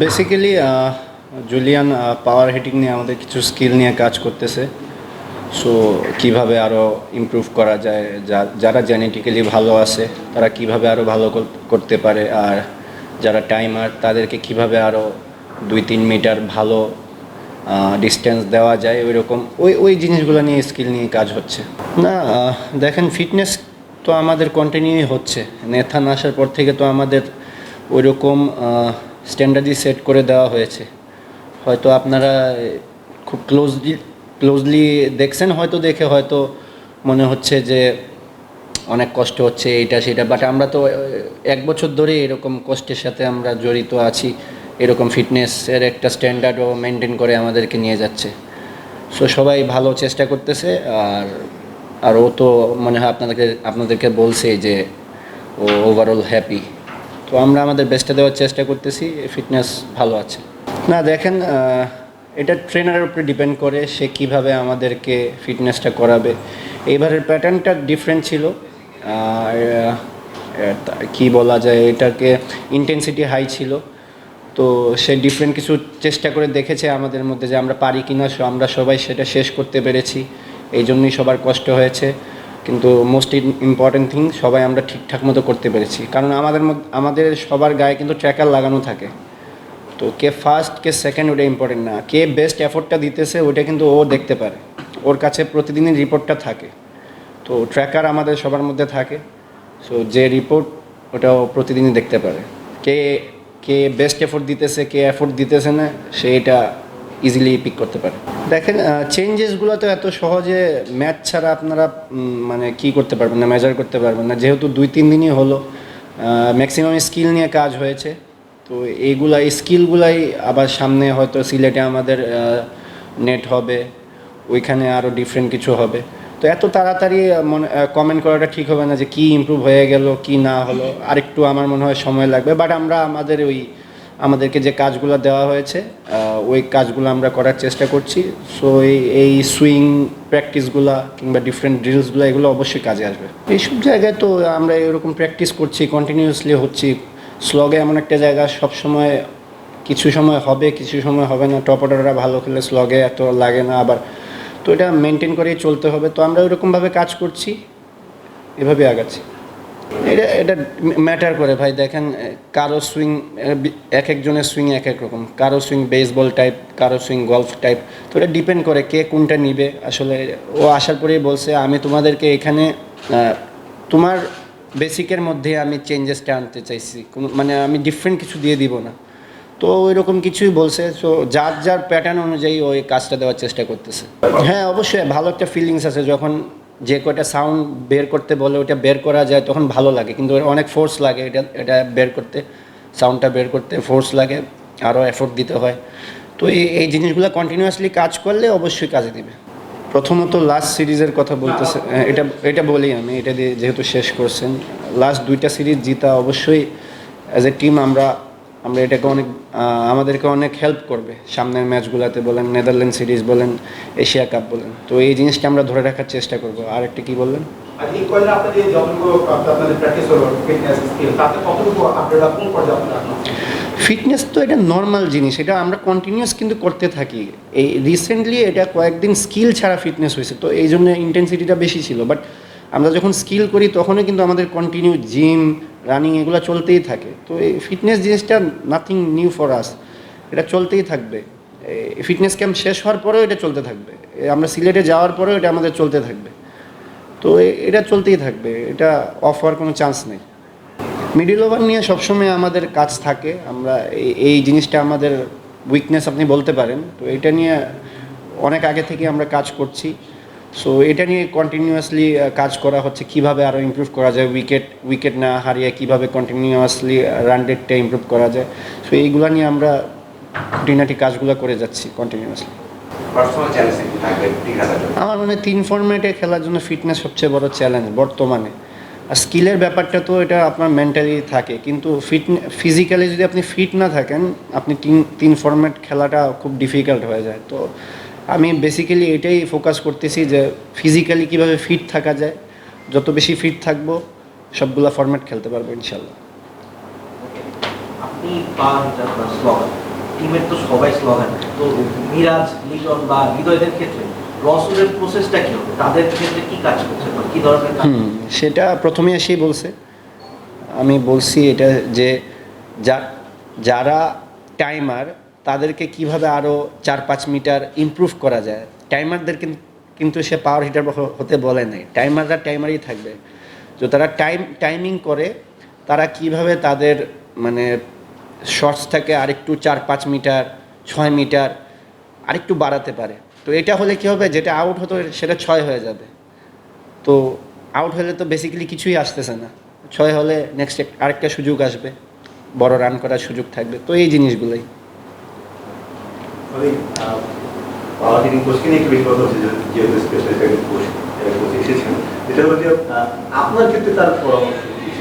Basically Julian পাওয়ার heating নিয়ে আমাদের কিছু স্কিল নিয়ে কাজ করতেছে। সো কীভাবে আরও ইমপ্রুভ করা যায় যারা জেনেটিক্যালি ভালো আছে, তারা কীভাবে আরও ভালো করতে পারে, আর যারা টাইমার তাদেরকে কীভাবে আরও দুই তিন মিটার ভালো ডিস্টেন্স দেওয়া যায় ওই রকম ওই ওই জিনিসগুলো নিয়ে স্কিল নিয়ে কাজ হচ্ছে। না দেখেন ফিটনেস তো আমাদের কন্টিনিউই হচ্ছে। নেথান আসার পর থেকে তো আমাদের ওই রকম স্ট্যান্ডার্ডই সেট করে দেওয়া হয়েছে। হয়তো আপনারা খুব ক্লোজলি ক্লোজলি দেখছেন, হয়তো দেখে, হয়তো মনে হচ্ছে যে অনেক কষ্ট হচ্ছে এইটা, সেটা বাট আমরা তো এক বছর ধরে এরকম কষ্টের সাথে আমরা জড়িত আছি। এরকম ফিটনেসের একটা স্ট্যান্ডার্ডও মেনটেন করে আমাদেরকে নিয়ে যাচ্ছে। সো সবাই ভালো চেষ্টা করতেছে, আর আর ও তো মনে হয় আপনাদেরকে আপনাদেরকে বলছে যে ও ওভারঅল হ্যাপি তো আমরা আমাদের বেস্টটা দেওয়ার চেষ্টা করতেছি ফিটনেস ভালো আছে। না, দেখেন এটা ট্রেনারের উপরে ডিপেন্ড করে সে কীভাবে আমাদেরকে ফিটনেসটা করাবে। এইবারের প্যাটার্নটা ডিফারেন্ট ছিল। কি বলা যায়, এটাকে ইন্টেন্সিটি হাই ছিল। তো সে ডিফারেন্ট কিছু চেষ্টা করে দেখেছে আমাদের মধ্যে যে আমরা পারি কিনা, সো আমরা সবাই সেটা শেষ করতে পেরেছি। এই জন্যই সবার কষ্ট হয়েছে। কিন্তু মোস্ট ইম্পর্টেন্ট থিং সবাই আমরা ঠিকঠাক মতো করতে পেরেছি। কারণ আমাদের আমাদের সবার গায়ে কিন্তু ট্র্যাকার লাগানো থাকে। তো কে ফার্স্ট কে সেকেন্ড ওটা ইম্পর্টেন্ট না। কে বেস্ট এফোর্টটা দিতেছে ওটা কিন্তু ও দেখতে পারে। ওর কাছে প্রতিদিনের রিপোর্টটা থাকে। তো ট্র্যাকার আমাদের সবার মধ্যে থাকে। সো যে রিপোর্ট ওটা ও প্রতিদিনই দেখতে পারে। কে কে বেস্ট এফোর্ট দিতেছে, কে এফোর্ট দিতেছে না সে এটা ইজিলি পিক করতে পারে। দেখেন চেঞ্জেসগুলো তো এত সহজে ম্যাচ ছাড়া আপনারা মানে কি করতে পারবেন না মেজার করতে পারবেন না। যেহেতু দুই, তিন দিনই হলো ম্যাক্সিমাম স্কিল নিয়ে কাজ হয়েছে। তো এইগুলা এই স্কিলগুলাই আবার সামনে হয়তো সিলেটে আমাদের নেট হবে, ওইখানে আরও ডিফারেন্ট কিছু হবে। তো এত তাড়াতাড়ি মনে কমেন্ট করাটা ঠিক হবে না যে কি ইমপ্রুভ হয়ে গেল, কি না হলো। আরেকটু আমার মনে হয় সময় লাগবে বাট আমরা, আমাদের ওই আমাদেরকে যে কাজগুলো দেওয়া হয়েছে ওই কাজগুলো আমরা করার চেষ্টা করছি। সো এই এই সুইং প্র্যাকটিসগুলো কিংবা ডিফারেন্ট ড্রিলসগুলো এগুলো অবশ্যই কাজে আসবে। এইসব জায়গায় তো আমরা এরকম প্র্যাকটিস করছি কন্টিনিউয়াসলি হচ্ছি। স্লগে এমন একটা জায়গা সবসময় কিছু সময় হবে, কিছু সময় হবে না। টপ অর্ডাররা ভালো খেলে স্লগে এত লাগে না আবার। তো এটা মেনটেন করেই চলতে হবে। তো আমরা ওইরকমভাবে কাজ করছি এভাবে আগাচ্ছি। এটা এটা ম্যাটার করে। ভাই, দেখেন কারও সুইং এক একজনের সুইং এক এক রকম। কারও সুইং বেসবল টাইপ কারও সুইং গলফ টাইপ তো এটা ডিপেন্ড করে কে কোনটা নিবে। আসলে ও আসার পরেই বলছে, আমি তোমাদেরকে এখানে তোমার বেসিকের মধ্যে আমি চেঞ্জেসটা আনতে চাইছি। মানে আমি ডিফারেন্ট কিছু দিয়ে দিব না। তো ওই রকম কিছুই বলছে। সো যার যার প্যাটার্ন অনুযায়ী ওই কাজটা দেওয়ার চেষ্টা করতেছে। হ্যাঁ অবশ্যই ভালো একটা ফিলিংস আছে। যখন যে কয়টা সাউন্ড বের করতে বলে ওটা বের করা যায় তখন ভালো লাগে। কিন্তু অনেক ফোর্স লাগে এটা এটা বের করতে সাউন্ডটা বের করতে ফোর্স লাগে আরও এফোর্ট দিতে হয়। তো এই এই জিনিসগুলো কন্টিনিউয়াসলি কাজ করলে অবশ্যই কাজে দিবে। প্রথমত লাস্ট সিরিজের কথা বলতেছে হ্যাঁ, এটা এটা বলি আমি এটা দিয়ে যেহেতু শেষ করছেন লাস্ট দুইটা সিরিজ জিতা অবশ্যই অ্যাজ এ টিম আমরা আমরা এটাকে অনেক আমাদেরকে অনেক হেল্প করবে। সামনের ম্যাচগুলোতে বলেন নেদারল্যান্ড সিরিজ বলেন এশিয়া কাপ বলেন। তো এই জিনিসটা আমরা ধরে রাখার চেষ্টা করব। আর একটা কি বললেন? ফিটনেস তো এটা নর্মাল জিনিস এটা আমরা কন্টিনিউয়াস কিন্তু করতে থাকি। এই রিসেন্টলি এটা কয়েকদিন স্কিল ছাড়া ফিটনেস হয়েছে তো এই জন্য ইন্টেন্সিটিটা বেশি ছিল। বাট আমরা যখন স্কিল করি, তখনও কিন্তু আমাদের কন্টিনিউ জিম রানিং এগুলো চলতেই থাকে। তো এই ফিটনেস জিনিসটা নাথিং নিউ ফর আস এটা চলতেই থাকবে। ফিটনেস ক্যাম্প শেষ হওয়ার পরেও এটা চলতে থাকবে। আমরা সিলেটে যাওয়ার পরেও এটা আমাদের চলতে থাকবে। তো এটা চলতেই থাকবে। এটা অফ হওয়ার কোনো চান্স নেই। মিডিল ওভার নিয়ে সবসময় আমাদের কাজ থাকে। আমরা এই জিনিসটা আমাদের উইকনেস আপনি বলতে পারেন। তো এটা নিয়ে অনেক আগে থেকে আমরা কাজ করছি। সো এটা নিয়ে কন্টিনিউয়াসলি কাজ করা হচ্ছে কীভাবে আরও ইমপ্রুভ করা যায় উইকেট উইকেট না হারিয়ে কীভাবে কন্টিনিউয়াসলি রান রেটটা ইমপ্রুভ করা যায়। সো এইগুলো নিয়ে আমরা খুঁটিনাটি কাজগুলো করে যাচ্ছি কন্টিনিউয়াসলি আমার মনে হয় তিন ফর্মেটে খেলার জন্য ফিটনেস সবচেয়ে বড় চ্যালেঞ্জ বর্তমানে। আর স্কিলের ব্যাপারটা তো এটা আপনার মেন্টালি থাকে কিন্তু ফিট ফিজিক্যালি যদি আপনি ফিট না থাকেন আপনি তিন তিন ফর্মেট খেলাটা খুব ডিফিকাল্ট হয়ে যায়। তো আমি বেসিক্যালি এটাই ফোকাস করতেছি যে ফিজিক্যালি কীভাবে ফিট থাকা যায়। যত বেশি ফিট থাকব সবগুলা ফর্ম্যাট খেলতে পারব ইনশাল্লাহ আপনি টিমের তো সবাই স্লগান তো মিরাজ লিটন বা হৃদয়দের ক্ষেত্রে রসুলের প্রসেসটা কি হবে? তাদের ক্ষেত্রে কি কাজ করছে কি ধরনের হুম সেটা প্রথমে এসেই বলছে। আমি বলছি এটা যে যা যারা টাইমার তাদেরকে কীভাবে আরও চার পাঁচ মিটার ইমপ্রুভ করা যায়? টাইমারদের কিন্তু সে পাওয়ার হিটার হতে বলে নাই। টাইমাররা টাইমারই থাকবে। তো তারা টাইম টাইমিং করে তারা কীভাবে তাদের মানে শর্টস শর্টসটাকে আরেকটু চার পাঁচ মিটার, ছয় মিটার আরেকটু বাড়াতে পারে। তো এটা হলে কী হবে? যেটা আউট হতো সেটা ছয় হয়ে যাবে। তো আউট হলে তো বেসিক্যালি কিছুই আসতেছে না। ছয় হলে নেক্সট আরেকটা সুযোগ আসবে। বড় রান করার সুযোগ থাকবে। তো এই জিনিসগুলোই। হিটিং কোচকে নিয়ে একটু বেশি কথা হচ্ছে যেহেতু স্পেশালিস্ট একজন কোচ কোচ এসেছেন। যেটা হলো যে আপনার ক্ষেত্রে তার পরামর্শ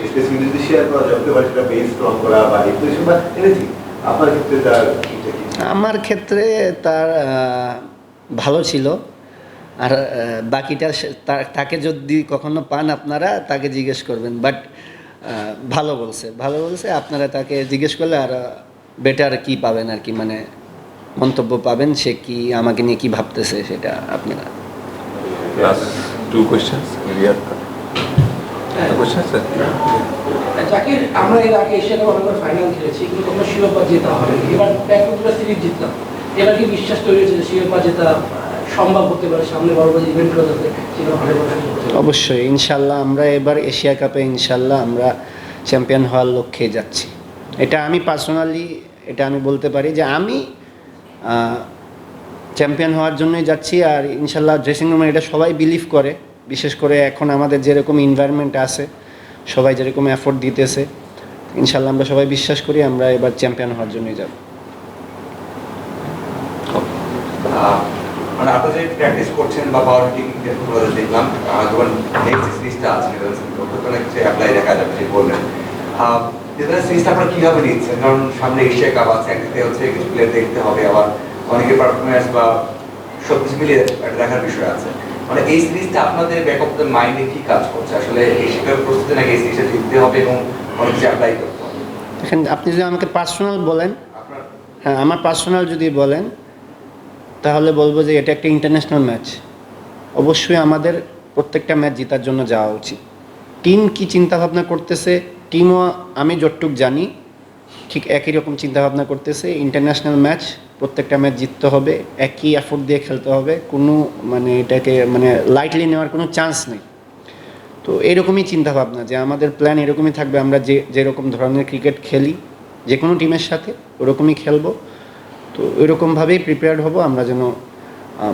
স্পেসিফিক যদি শেয়ার করা যায় হতে পারে সেটা বেস স্ট্রং করা বা বা আপনার ক্ষেত্রে তার আমার ক্ষেত্রে তার ভালো ছিল। আর বাকিটা তাকে যদি কখনো পান আপনারা, তাকে জিজ্ঞেস করবেন। বাট ভালো বলছে। ভালো বলছে, আপনারা তাকে জিজ্ঞেস করলে আর বেটার কি পাবেন আর কি মানে মন্তব্য পাবেন সে কি আমাকে নিয়ে কি ভাবতেছে সেটা আপনারা Last two questions. We are. Questions, sir? যাকে আমরা এর আগে এশিয়া কাপ অনেকবার ফাইনাল খেলেছি কিন্তু কোনো শিরোপা জেতা হয়নি এবার ব্যাকআপটা সিরিজ জিতলাম এবার কি বিশ্বাস তৈরি হয়েছে শিরোপা জেতা সম্ভব হতে পারে সামনে বড় বড় ইভেন্টগুলো যাতে সেটা ভালো করে শুরু করতে অবশ্যই ইনশাল্লাহ আমরা এবার এশিয়া কাপে ইনশাল্লাহ আমরা চ্যাম্পিয়ন হওয়ার লক্ষ্যে যাচ্ছি এটা আমি পার্সোনালি এটা আমি বলতে পারি যে আমি চ্যাম্পিয়ন হওয়ার জন্যই যাচ্ছি আর ইনশাল্লাহ ড্রেসিং রুমে এটা সবাই বিলিভ করে, বিশেষ করে এখন আমাদের যেরকম এনভায়রনমেন্ট আছে, সবাই যেরকম এফোর্ট দিতেছে, ইনশাল্লাহ আমরা সবাই বিশ্বাস করি আমরা এবার চ্যাম্পিয়ন হওয়ার জন্যই যাব। মানে আপনারা যে প্র্যাকটিস করছেন বা পাওয়ার দেখলাম সিরিজটা আপনারা কীভাবে নিচ্ছেন? কারণ সামনে এশিয়া কাপ আছে হচ্ছে কিছু প্লেয়ার দেখতে হবে আবার অনেকের পারফরমেন্স বা সব কিছু মিলিয়ে দেখার বিষয় আছে। মানে এই সিরিজটা আপনাদের ব্যাক অফ দ্য মাইন্ডে কি কাজ করছে? আসলে এশিয়া কাপের প্রস্তুতি নাকি এই সিরিজটা জিততে হবে এবং অনেক কিছু অ্যাপ্লাই করতে হবে? আপনি যদি আমাকে পার্সোনাল বলেন হ্যাঁ আমার পার্সোনাল যদি বলেন তাহলে বলব যে এটা একটা ইন্টারন্যাশনাল ম্যাচ অবশ্যই আমাদের প্রত্যেকটা ম্যাচ জেতার জন্য যাওয়া উচিত। টিম কি চিন্তাভাবনা করতেছে? টিমও আমি যতটুক জানি ঠিক একই রকম চিন্তা ভাবনা করতেছে। ইন্টারন্যাশনাল ম্যাচ প্রত্যেকটা ম্যাচ জিততে হবে একই এফোর্ট দিয়ে খেলতে হবে। কোনো মানে এটাকে মানে লাইটলি নেওয়ার কোনো চান্স নেই। তো এরকমই চিন্তা ভাবনা যে আমাদের প্ল্যান এরকমই থাকবে আমরা যে যেরকম ধরনের ক্রিকেট খেলি যে কোনো টিমের সাথে ওরকমই খেলব। তো ওইরকমভাবেই প্রিপেয়ার্ড হব আমরা যেন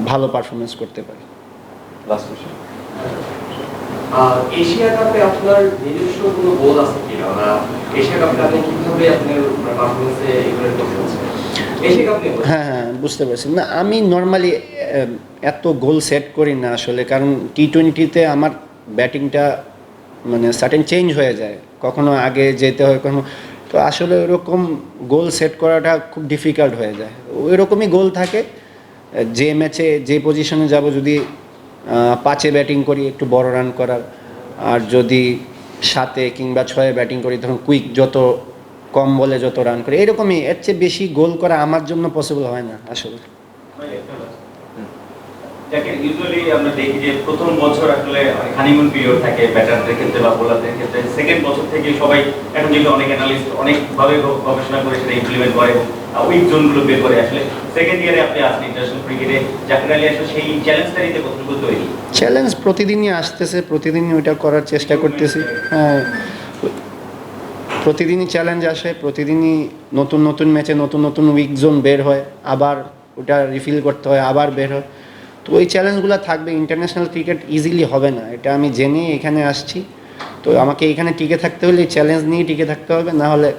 ভালো পারফরমেন্স করতে পারি. আহ, এশিয়া কাপে আপনার নিজস্ব কোনো গোল আছে কিনা? না এশিয়া কাপে আপনি কীভাবে আপনার পারফরমেন্সে করতে। হ্যাঁ হ্যাঁ বুঝতে পারছি। না, আমি নর্মালি এত গোল সেট করি না আসলে, কারণ টি টোয়েন্টিতে আমার ব্যাটিংটা মানে সার্টেন চেঞ্জ হয়ে যায়। কখনো আগে যেতে হয়, কখনো। তো আসলে ওরকম গোল সেট করাটা খুব ডিফিকাল্ট হয়ে যায়। ওই রকমই গোল থাকে। যে ম্যাচে যে পজিশনে যাব, যদি পাঁচে ব্যাটিং করি, একটু বড় রান করার। আর যদি সাতে কিংবা ছয়ে ব্যাটিং করি তখন কুইক যত কম বলে যত রান করি, এরকমই, এর চেয়ে বেশি গোল করা আমার জন্য পসিবল হয় না, আসলে। যাকে ইউজুয়ালি আমরা দেখি যে প্রথম বছর আসলে হানিমুন পিরিয়ড থাকে ব্যাটারদের ক্ষেত্রে বা বোলারদের ক্ষেত্রে। সেকেন্ড বছর থেকে সবাই এখন অনেক অ্যানালিস্ট অনেকভাবে গবেষণা করে সেটা ইমপ্লিমেন্ট করে উইক জোনগুলো বের করে আসলে। সেকেন্ড ইয়ারে আপনি আসেন ইন্টারন্যাশনাল ক্রিকেটে আসলে সেই কতটুকু তৈরি? চ্যালেঞ্জ প্রতিদিনই আসতেছে, প্রতিদিনই ওইটা করার চেষ্টা করতেছি। হ্যাঁ প্রতিদিনই চ্যালেঞ্জ আসে, প্রতিদিনই নতুন নতুন ম্যাচে নতুন নতুন উইক জোন বের হয়, আবার ওটা রিফিল করতে হয়, আবার বের হয়। তো ওই চ্যালেঞ্জগুলো থাকবে ইন্টারন্যাশনাল ক্রিকেট ইজিলি হবে না, এটা আমি জেনে এখানে আসছি। তো আমাকে এখানে টিকে থাকতে হলে চ্যালেঞ্জ নিয়ে টিকে থাকতে হবে, না হলে